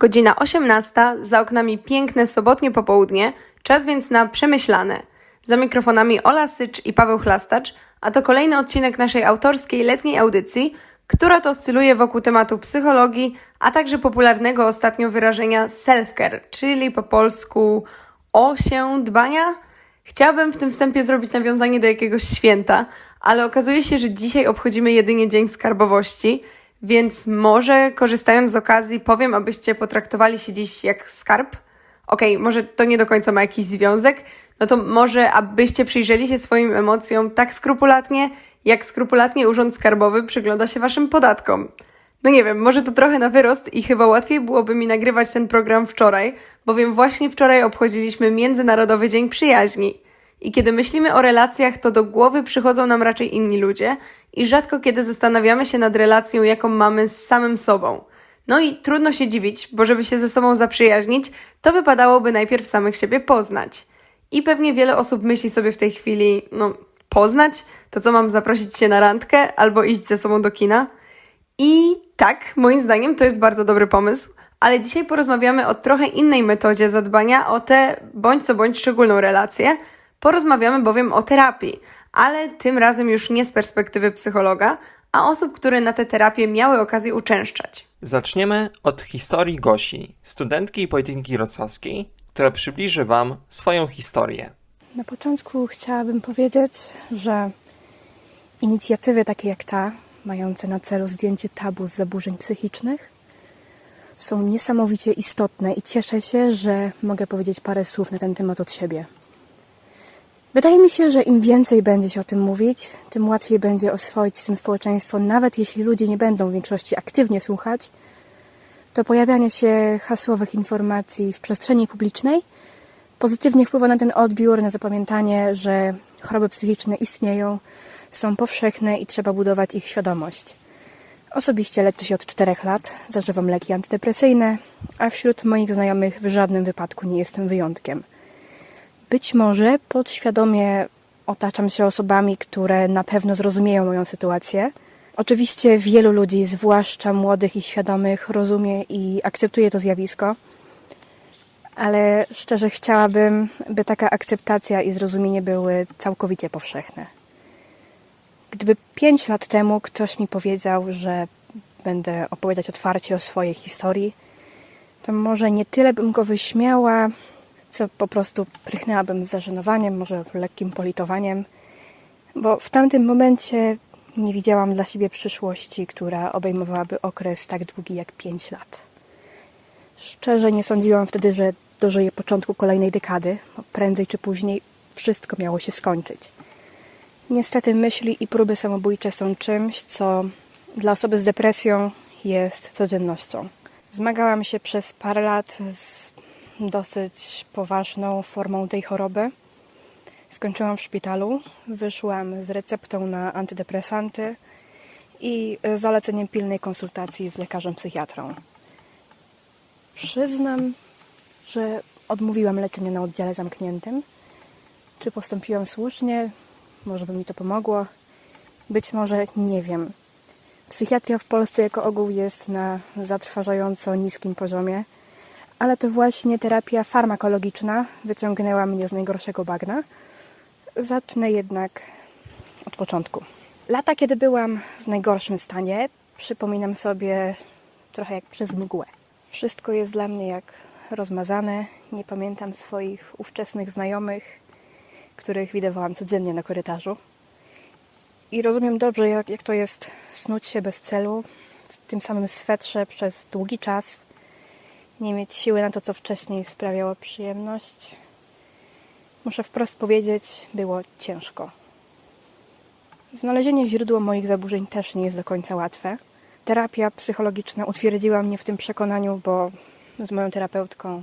Godzina 18, za oknami piękne sobotnie popołudnie, czas więc na przemyślane. Za mikrofonami Ola Sycz i Paweł Chlastacz, a to kolejny odcinek naszej autorskiej letniej audycji, która to oscyluje wokół tematu psychologii, a także popularnego ostatnio wyrażenia self-care, czyli po polsku o się dbania. Chciałabym w tym wstępie zrobić nawiązanie do jakiegoś święta, ale okazuje się, że dzisiaj obchodzimy jedynie Dzień Skarbowości, więc może korzystając z okazji powiem, abyście potraktowali się dziś jak skarb. Okej, może to nie do końca ma jakiś związek, no to może abyście przyjrzeli się swoim emocjom tak skrupulatnie, jak skrupulatnie Urząd Skarbowy przygląda się waszym podatkom. No nie wiem, może to trochę na wyrost i chyba łatwiej byłoby mi nagrywać ten program wczoraj, bowiem właśnie wczoraj obchodziliśmy Międzynarodowy Dzień Przyjaźni. I kiedy myślimy o relacjach, to do głowy przychodzą nam raczej inni ludzie i rzadko kiedy zastanawiamy się nad relacją, jaką mamy z samym sobą. No i trudno się dziwić, bo żeby się ze sobą zaprzyjaźnić, to wypadałoby najpierw samych siebie poznać. I pewnie wiele osób myśli sobie w tej chwili, no, poznać? To co mam zaprosić się na randkę albo iść ze sobą do kina? I tak, moim zdaniem to jest bardzo dobry pomysł, ale dzisiaj porozmawiamy o trochę innej metodzie zadbania o tę bądź co bądź szczególną relację. Porozmawiamy bowiem o terapii, ale tym razem już nie z perspektywy psychologa, a osób, które na tę terapię miały okazję uczęszczać. Zaczniemy od historii Gosi, studentki Politechniki Wrocławskiej, która przybliży Wam swoją historię. Na początku chciałabym powiedzieć, że inicjatywy takie jak ta, mające na celu zdjęcie tabu z zaburzeń psychicznych, są niesamowicie istotne i cieszę się, że mogę powiedzieć parę słów na ten temat od siebie. Wydaje mi się, że im więcej będzie się o tym mówić, tym łatwiej będzie oswoić z tym społeczeństwo, nawet jeśli ludzie nie będą w większości aktywnie słuchać, to pojawianie się hasłowych informacji w przestrzeni publicznej pozytywnie wpływa na ten odbiór, na zapamiętanie, że choroby psychiczne istnieją, są powszechne i trzeba budować ich świadomość. Osobiście leczę się od 4 lat, zażywam leki antydepresyjne, a wśród moich znajomych w żadnym wypadku nie jestem wyjątkiem. Być może podświadomie otaczam się osobami, które na pewno zrozumieją moją sytuację. Oczywiście wielu ludzi, zwłaszcza młodych i świadomych, rozumie i akceptuje to zjawisko, ale szczerze chciałabym, by taka akceptacja i zrozumienie były całkowicie powszechne. Gdyby pięć lat temu ktoś mi powiedział, że będę opowiadać otwarcie o swojej historii, to może nie tyle bym go wyśmiała, co po prostu prychnęłabym z zażenowaniem, może lekkim politowaniem, bo w tamtym momencie nie widziałam dla siebie przyszłości, która obejmowałaby okres tak długi jak pięć lat. Szczerze nie sądziłam wtedy, że dożyję początku kolejnej dekady, bo prędzej czy później wszystko miało się skończyć. Niestety myśli i próby samobójcze są czymś, co dla osoby z depresją jest codziennością. Zmagałam się przez parę lat z dosyć poważną formą tej choroby. Skończyłam w szpitalu, wyszłam z receptą na antydepresanty i zaleceniem pilnej konsultacji z lekarzem psychiatrą. Przyznam, że odmówiłam leczenia na oddziale zamkniętym. Czy postąpiłam słusznie? Może by mi to pomogło? Być może nie wiem. Psychiatria w Polsce jako ogół jest na zatrważająco niskim poziomie, ale to właśnie terapia farmakologiczna wyciągnęła mnie z najgorszego bagna. Zacznę jednak od początku. Lata, kiedy byłam w najgorszym stanie, przypominam sobie trochę jak przez mgłę. Wszystko jest dla mnie jak rozmazane. Nie pamiętam swoich ówczesnych znajomych, których widywałam codziennie na korytarzu. I rozumiem dobrze, jak, jak to jest snuć się bez celu, w tym samym swetrze przez długi czas, nie mieć siły na to, co wcześniej sprawiało przyjemność. Muszę wprost powiedzieć, było ciężko. Znalezienie źródła moich zaburzeń też nie jest do końca łatwe. Terapia psychologiczna utwierdziła mnie w tym przekonaniu, bo z moją terapeutką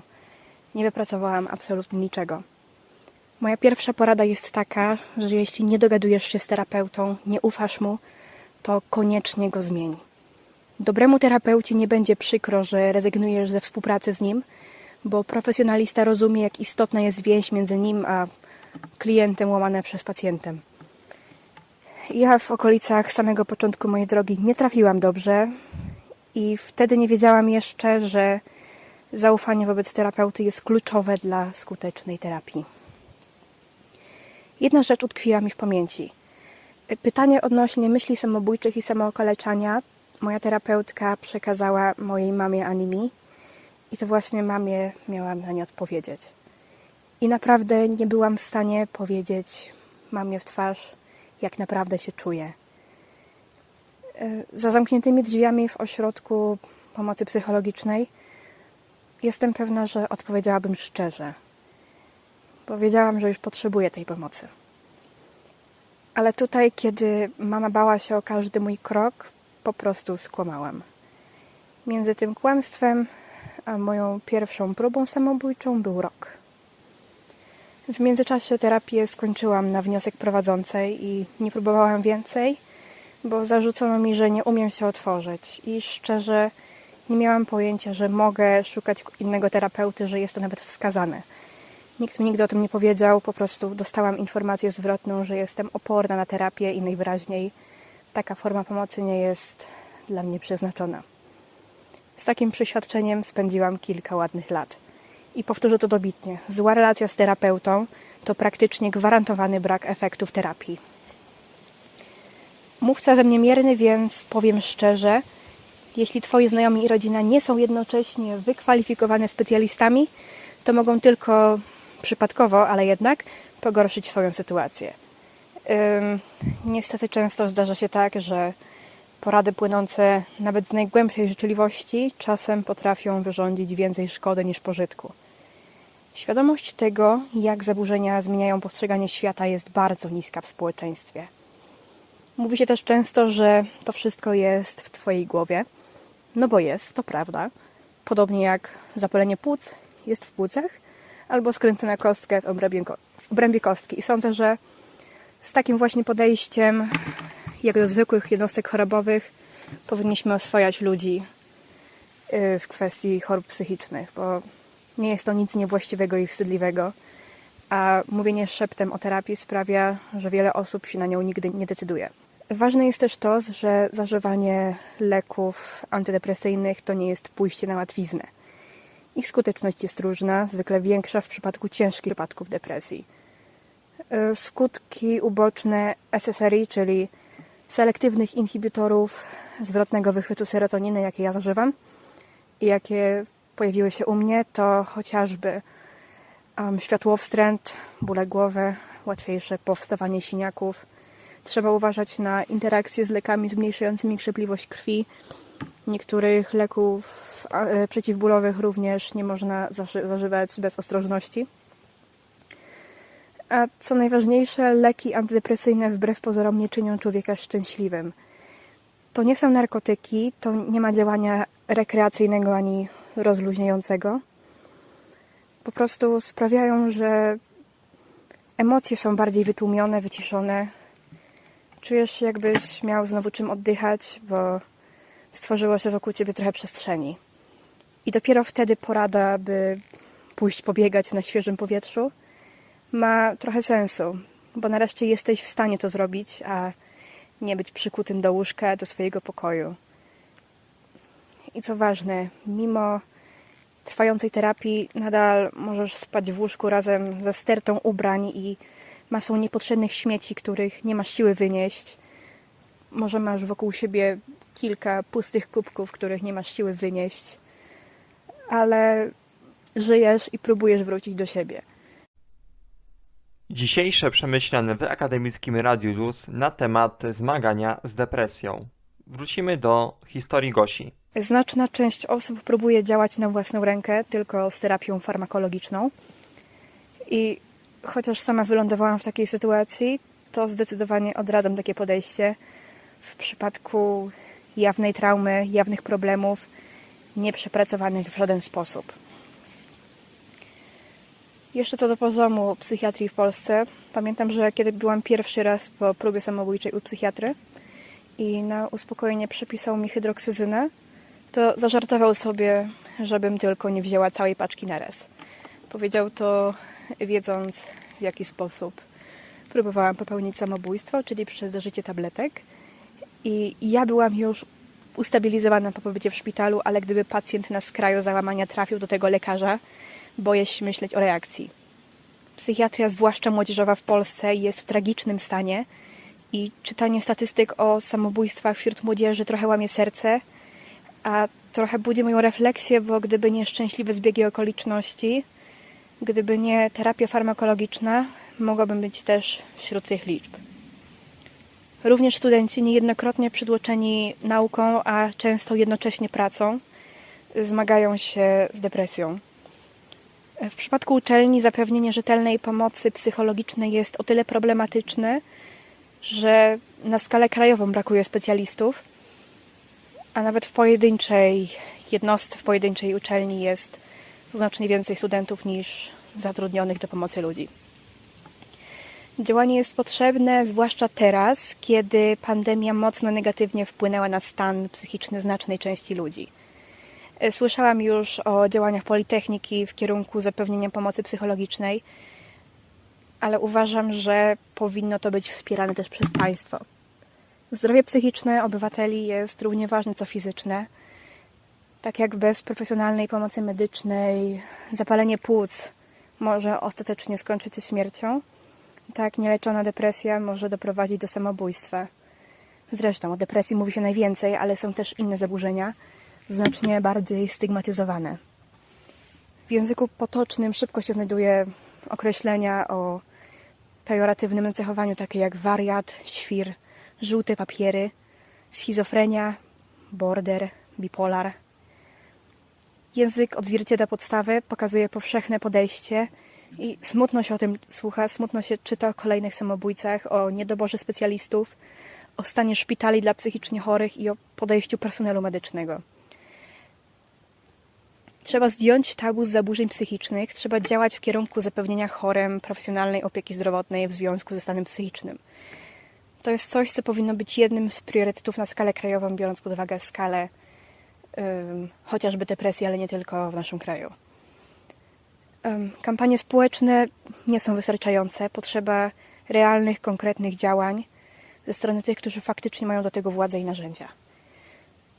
nie wypracowałam absolutnie niczego. Moja pierwsza porada jest taka, że jeśli nie dogadujesz się z terapeutą, nie ufasz mu, to koniecznie go zmień. Dobremu terapeucie nie będzie przykro, że rezygnujesz ze współpracy z nim, bo profesjonalista rozumie, jak istotna jest więź między nim a klientem łamane przez pacjentem. Ja w okolicach samego początku mojej drogi nie trafiłam dobrze i wtedy nie wiedziałam jeszcze, że Zaufanie wobec terapeuty jest kluczowe dla skutecznej terapii. Jedna rzecz utkwiła mi w pamięci. Pytanie odnośnie myśli samobójczych i samookaleczania moja terapeutka przekazała mojej mamie Animi i to właśnie mamie miałam na nie odpowiedzieć. I naprawdę nie byłam w stanie powiedzieć mamie w twarz, jak naprawdę się czuję. E, Za zamkniętymi drzwiami w ośrodku pomocy psychologicznej jestem pewna, że odpowiedziałabym szczerze. Powiedziałam, że już potrzebuję tej pomocy. Ale tutaj, kiedy mama bała się o każdy mój krok, po prostu skłamałam. Między tym kłamstwem a moją pierwszą próbą samobójczą był rok. W międzyczasie terapię skończyłam na wniosek prowadzącej i nie próbowałam więcej, bo zarzucono mi, że nie umiem się otworzyć i szczerze nie miałam pojęcia, że mogę szukać innego terapeuty, że jest to nawet wskazane. Nikt mi nigdy o tym nie powiedział, po prostu dostałam informację zwrotną, że jestem oporna na terapię i najwyraźniej taka forma pomocy nie jest dla mnie przeznaczona. Z takim przeświadczeniem spędziłam kilka ładnych lat. I powtórzę to dobitnie. Zła relacja z terapeutą to praktycznie gwarantowany brak efektów terapii. Mówca ze mnie mierny, więc powiem szczerze, jeśli Twoi znajomi i rodzina nie są jednocześnie wykwalifikowane specjalistami, to mogą tylko przypadkowo, ale jednak pogorszyć swoją sytuację. Niestety często zdarza się tak, że porady płynące nawet z najgłębszej życzliwości czasem potrafią wyrządzić więcej szkody niż pożytku. Świadomość tego, jak zaburzenia zmieniają postrzeganie świata, jest bardzo niska w społeczeństwie. Mówi się też często, że to wszystko jest w Twojej głowie. No bo jest, to prawda. Podobnie jak zapalenie płuc jest w płucach, albo skręcona kostka w obrębie, w obrębie kostki. I sądzę, że z takim właśnie podejściem, jak do zwykłych jednostek chorobowych, powinniśmy oswajać ludzi y, w kwestii chorób psychicznych, bo nie jest to nic niewłaściwego i wstydliwego, a mówienie szeptem o terapii sprawia, że wiele osób się na nią nigdy nie decyduje. Ważne jest też to, że zażywanie leków antydepresyjnych to nie jest pójście na łatwiznę. Ich skuteczność jest różna, zwykle większa w przypadku ciężkich przypadków depresji. Y, Skutki uboczne SSRI, czyli selektywnych inhibitorów zwrotnego wychwytu serotoniny, jakie ja zażywam i jakie pojawiły się u mnie, to chociażby um, światłowstręt, bóle głowy, łatwiejsze powstawanie siniaków. Trzeba uważać na interakcje z lekami zmniejszającymi krzepliwość krwi. Niektórych leków e, przeciwbólowych również nie można zaży- zażywać bez ostrożności. A co najważniejsze, leki antydepresyjne wbrew pozorom nie czynią człowieka szczęśliwym. To nie są narkotyki, to nie ma działania rekreacyjnego ani rozluźniającego. Po prostu sprawiają, że emocje są bardziej wytłumione, wyciszone. Czujesz jakbyś miał znowu czym oddychać, bo stworzyło się wokół ciebie trochę przestrzeni. I dopiero wtedy porada, by pójść pobiegać na świeżym powietrzu, ma trochę sensu, bo nareszcie jesteś w stanie to zrobić, a nie być przykutym do łóżka, do swojego pokoju. I co ważne, mimo trwającej terapii nadal możesz spać w łóżku razem ze stertą ubrań i masą niepotrzebnych śmieci, których nie masz siły wynieść. Może masz wokół siebie kilka pustych kubków, których nie masz siły wynieść, ale żyjesz i próbujesz wrócić do siebie. Dzisiejsze przemyślane w akademickim Radiu Luz na temat zmagania z depresją. Wrócimy do historii Gosi. Znaczna część osób próbuje działać na własną rękę, tylko z terapią farmakologiczną. I chociaż sama wylądowałam w takiej sytuacji, to zdecydowanie odradzam takie podejście w przypadku jawnej traumy, jawnych problemów, nieprzepracowanych w żaden sposób. Jeszcze co do poziomu psychiatrii w Polsce, pamiętam, że kiedy byłam pierwszy raz po próbie samobójczej u psychiatry i na uspokojenie przepisał mi hydroksyzynę, to zażartował sobie, żebym tylko nie wzięła całej paczki naraz. Powiedział to wiedząc w jaki sposób próbowałam popełnić samobójstwo, czyli przez zażycie tabletek. I ja byłam już ustabilizowana po pobycie w szpitalu, ale gdyby pacjent na skraju załamania trafił do tego lekarza, boję się myśleć o reakcji. Psychiatria, zwłaszcza młodzieżowa w Polsce, jest w tragicznym stanie i czytanie statystyk o samobójstwach wśród młodzieży trochę łamie serce, a trochę budzi moją refleksję, bo gdyby nie szczęśliwe zbiegi okoliczności, gdyby nie terapia farmakologiczna, mogłabym być też wśród tych liczb. Również studenci, niejednokrotnie przytłoczeni nauką, a często jednocześnie pracą, zmagają się z depresją. W przypadku uczelni zapewnienie rzetelnej pomocy psychologicznej jest o tyle problematyczne, że na skalę krajową brakuje specjalistów, a nawet w pojedynczej jednostce, w pojedynczej uczelni jest znacznie więcej studentów niż zatrudnionych do pomocy ludzi. Działanie jest potrzebne, zwłaszcza teraz, kiedy pandemia mocno negatywnie wpłynęła na stan psychiczny znacznej części ludzi. E, Słyszałam już o działaniach Politechniki w kierunku zapewnienia pomocy psychologicznej, ale uważam, że powinno to być wspierane też przez państwo. Zdrowie psychiczne obywateli jest równie ważne co fizyczne. Tak jak bez profesjonalnej pomocy medycznej zapalenie płuc może ostatecznie skończyć się śmiercią, tak nieleczona depresja może doprowadzić do samobójstwa. Zresztą o depresji mówi się najwięcej, ale są też inne zaburzenia, znacznie bardziej stygmatyzowane. W języku potocznym szybko się znajduje określenia o pejoratywnym cechowaniu, takie jak wariat, świr, żółte papiery, schizofrenia, border, bipolar. Język odzwierciedla podstawę, pokazuje powszechne podejście i smutno się o tym słucha, smutno się czyta o kolejnych samobójcach, o niedoborze specjalistów, o stanie szpitali dla psychicznie chorych i o podejściu personelu medycznego. Trzeba zdjąć tabu z zaburzeń psychicznych, trzeba działać w kierunku zapewnienia chorym profesjonalnej opieki zdrowotnej w związku ze stanem psychicznym. To jest coś, co powinno być jednym z priorytetów na skalę krajową, biorąc pod uwagę skalę ym, chociażby depresji, ale nie tylko w naszym kraju. Ym, kampanie społeczne nie są wystarczające. Potrzeba realnych, konkretnych działań ze strony tych, którzy faktycznie mają do tego władzę i narzędzia.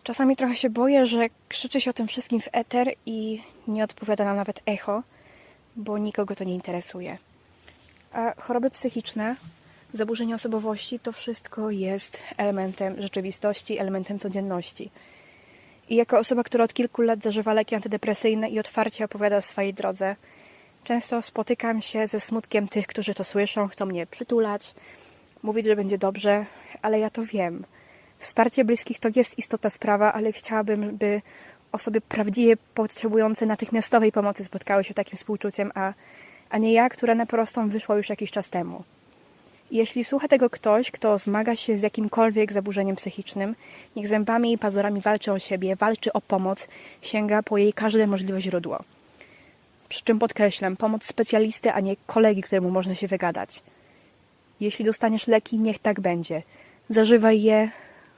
Czasami trochę się boję, że krzyczy się o tym wszystkim w eter i nie odpowiada nam nawet echo, bo nikogo to nie interesuje. A choroby psychiczne, zaburzenia osobowości to wszystko jest elementem rzeczywistości, elementem codzienności. I jako osoba, która od kilku lat zażywa leki antydepresyjne i otwarcie opowiada o swojej drodze, często spotykam się ze smutkiem tych, którzy to słyszą, chcą mnie przytulać, mówić, że będzie dobrze, ale ja to wiem. Wsparcie bliskich to jest istotna sprawa, ale chciałabym, by osoby prawdziwie potrzebujące natychmiastowej pomocy spotkały się takim współczuciem, a, a nie ja, która na prostą wyszła już jakiś czas temu. Jeśli słucha tego ktoś, kto zmaga się z jakimkolwiek zaburzeniem psychicznym, niech zębami i pazurami walczy o siebie, walczy o pomoc, sięga po jej każde możliwe źródło. Przy czym podkreślam, pomoc specjalisty, a nie kolegi, któremu można się wygadać. Jeśli dostaniesz leki, niech tak będzie. Zażywaj je,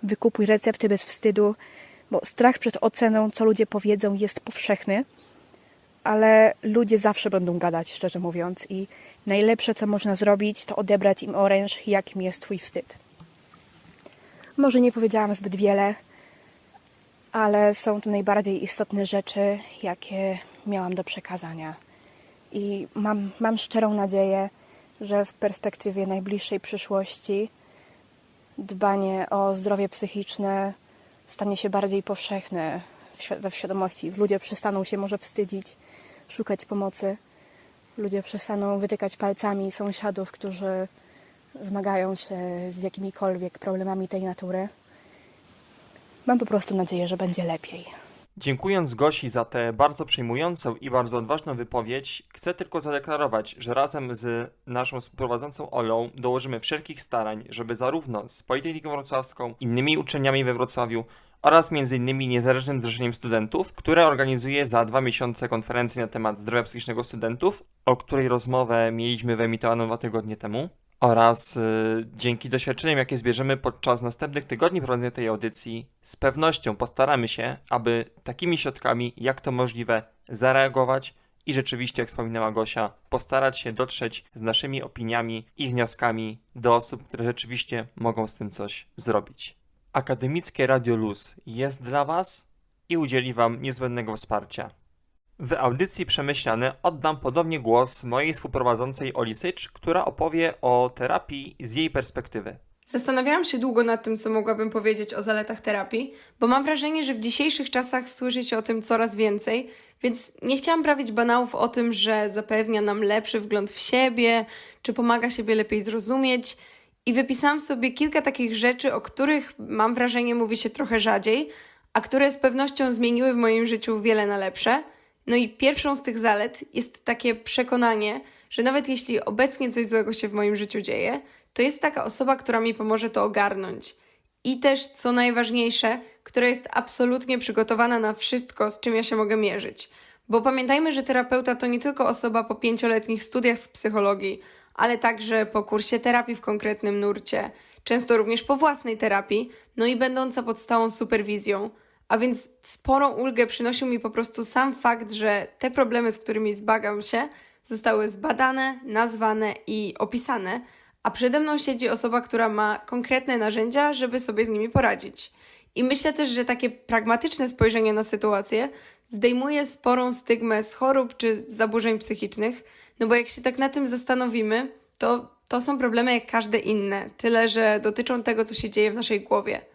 wykupuj recepty bez wstydu, bo strach przed oceną, co ludzie powiedzą, jest powszechny, ale ludzie zawsze będą gadać, szczerze mówiąc, i najlepsze, co można zrobić, to odebrać im oręż, jakim jest twój wstyd. Może nie powiedziałam zbyt wiele, ale są to najbardziej istotne rzeczy, jakie miałam do przekazania. I mam, mam szczerą nadzieję, że w perspektywie najbliższej przyszłości dbanie o zdrowie psychiczne stanie się bardziej powszechne we świadomości. Ludzie przestaną się może wstydzić, szukać pomocy. Ludzie przestaną wytykać palcami sąsiadów, którzy zmagają się z jakimikolwiek problemami tej natury. Mam po prostu nadzieję, że będzie lepiej. Dziękując Gosi za tę bardzo przejmującą i bardzo odważną wypowiedź, chcę tylko zadeklarować, że razem z naszą współprowadzącą Olą dołożymy wszelkich starań, żeby zarówno z Politechniką Wrocławską, innymi uczelniami we Wrocławiu oraz m.in. Niezależnym Zrzeszeniem Studentów, które organizuje za dwa miesiące konferencję na temat zdrowia psychicznego studentów, o której rozmowę mieliśmy wyemitowaną dwa tygodnie temu, oraz y, dzięki doświadczeniom, jakie zbierzemy podczas następnych tygodni prowadzenia tej audycji, z pewnością postaramy się, aby takimi środkami, jak to możliwe, zareagować i rzeczywiście, jak wspominała Gosia, postarać się dotrzeć z naszymi opiniami i wnioskami do osób, które rzeczywiście mogą z tym coś zrobić. Akademickie Radio Luz jest dla Was i udzieli Wam niezbędnego wsparcia. W audycji Przemyślane oddam podobnie głos mojej współprowadzącej Oli Sycz, która opowie o terapii z jej perspektywy. Zastanawiałam się długo nad tym, co mogłabym powiedzieć o zaletach terapii, bo mam wrażenie, że w dzisiejszych czasach słyszy się o tym coraz więcej, więc nie chciałam prawić banałów o tym, że zapewnia nam lepszy wgląd w siebie, czy pomaga siebie lepiej zrozumieć. I wypisałam sobie kilka takich rzeczy, o których mam wrażenie mówi się trochę rzadziej, a które z pewnością zmieniły w moim życiu wiele na lepsze. No i pierwszą z tych zalet jest takie przekonanie, że nawet jeśli obecnie coś złego się w moim życiu dzieje, to jest taka osoba, która mi pomoże to ogarnąć. I też, co najważniejsze, która jest absolutnie przygotowana na wszystko, z czym ja się mogę mierzyć. Bo pamiętajmy, że terapeuta to nie tylko osoba po pięcioletnich studiach z psychologii, ale także po kursie terapii w konkretnym nurcie, często również po własnej terapii, no i będąca pod stałą superwizją. A więc sporą ulgę przynosił mi po prostu sam fakt, że te problemy, z którymi zbagam się, zostały zbadane, nazwane i opisane, a przede mną siedzi osoba, która ma konkretne narzędzia, żeby sobie z nimi poradzić. I myślę też, że takie pragmatyczne spojrzenie na sytuację zdejmuje sporą stygmę z chorób czy zaburzeń psychicznych, no bo jak się tak na tym zastanowimy, to to są problemy jak każde inne, tyle że dotyczą tego, co się dzieje w naszej głowie.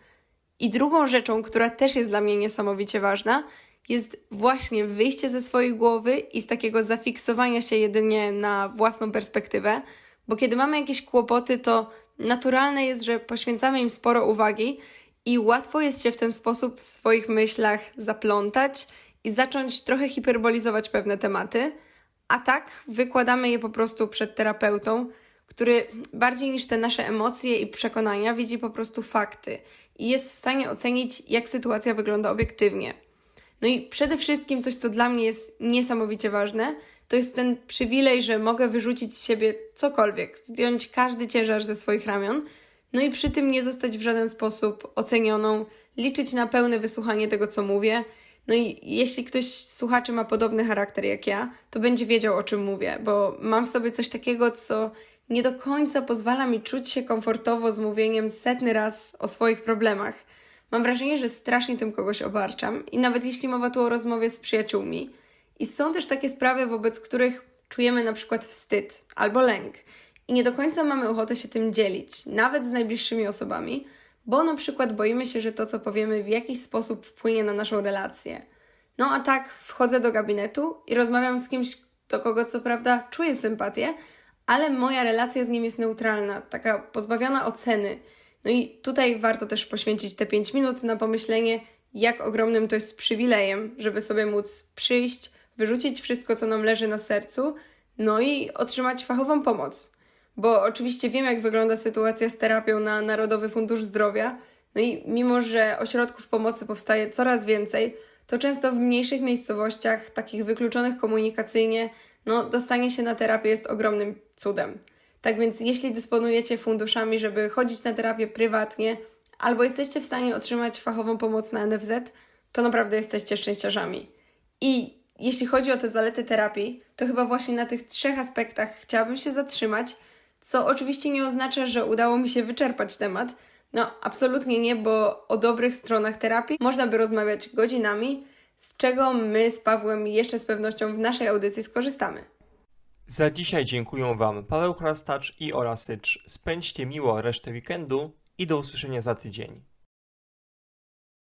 I drugą rzeczą, która też jest dla mnie niesamowicie ważna, jest właśnie wyjście ze swojej głowy i z takiego zafiksowania się jedynie na własną perspektywę, bo kiedy mamy jakieś kłopoty, to naturalne jest, że poświęcamy im sporo uwagi i łatwo jest się w ten sposób w swoich myślach zaplątać i zacząć trochę hiperbolizować pewne tematy, a tak wykładamy je po prostu przed terapeutą, który bardziej niż te nasze emocje i przekonania widzi po prostu fakty i jest w stanie ocenić, jak sytuacja wygląda obiektywnie. No i przede wszystkim coś, co dla mnie jest niesamowicie ważne, to jest ten przywilej, że mogę wyrzucić z siebie cokolwiek, zdjąć każdy ciężar ze swoich ramion, no i przy tym nie zostać w żaden sposób ocenioną, liczyć na pełne wysłuchanie tego, co mówię. No i jeśli ktoś z słuchaczy ma podobny charakter jak ja, to będzie wiedział, o czym mówię, bo mam w sobie coś takiego, co nie do końca pozwala mi czuć się komfortowo z mówieniem setny raz o swoich problemach. Mam wrażenie, że strasznie tym kogoś obarczam i nawet jeśli mowa tu o rozmowie z przyjaciółmi. I są też takie sprawy, wobec których czujemy na przykład wstyd albo lęk i nie do końca mamy ochotę się tym dzielić, nawet z najbliższymi osobami, bo na przykład boimy się, że to, co powiemy, w jakiś sposób wpłynie na naszą relację. No a tak wchodzę do gabinetu i rozmawiam z kimś, do kogo co prawda czuję sympatię, ale moja relacja z nim jest neutralna, taka pozbawiona oceny. No i tutaj warto też poświęcić te 5 minut na pomyślenie, jak ogromnym to jest przywilejem, żeby sobie móc przyjść, wyrzucić wszystko, co nam leży na sercu, no i otrzymać fachową pomoc. Bo oczywiście wiem, jak wygląda sytuacja z terapią na Narodowy Fundusz Zdrowia, no i mimo, że ośrodków pomocy powstaje coraz więcej, to często w mniejszych miejscowościach, takich wykluczonych komunikacyjnie, no dostanie się na terapię jest ogromnym cudem. Tak więc jeśli dysponujecie funduszami, żeby chodzić na terapię prywatnie, albo jesteście w stanie otrzymać fachową pomoc na NFZ, to naprawdę jesteście szczęściarzami. I jeśli chodzi o te zalety terapii, to chyba właśnie na tych trzech aspektach chciałabym się zatrzymać, co oczywiście nie oznacza, że udało mi się wyczerpać temat. No, absolutnie nie, bo o dobrych stronach terapii można by rozmawiać godzinami, z czego my z Pawłem jeszcze z pewnością w naszej audycji skorzystamy. Za dzisiaj dziękuję Wam Paweł Chrastacz i Ola Sycz. Spędźcie miło resztę weekendu i do usłyszenia za tydzień.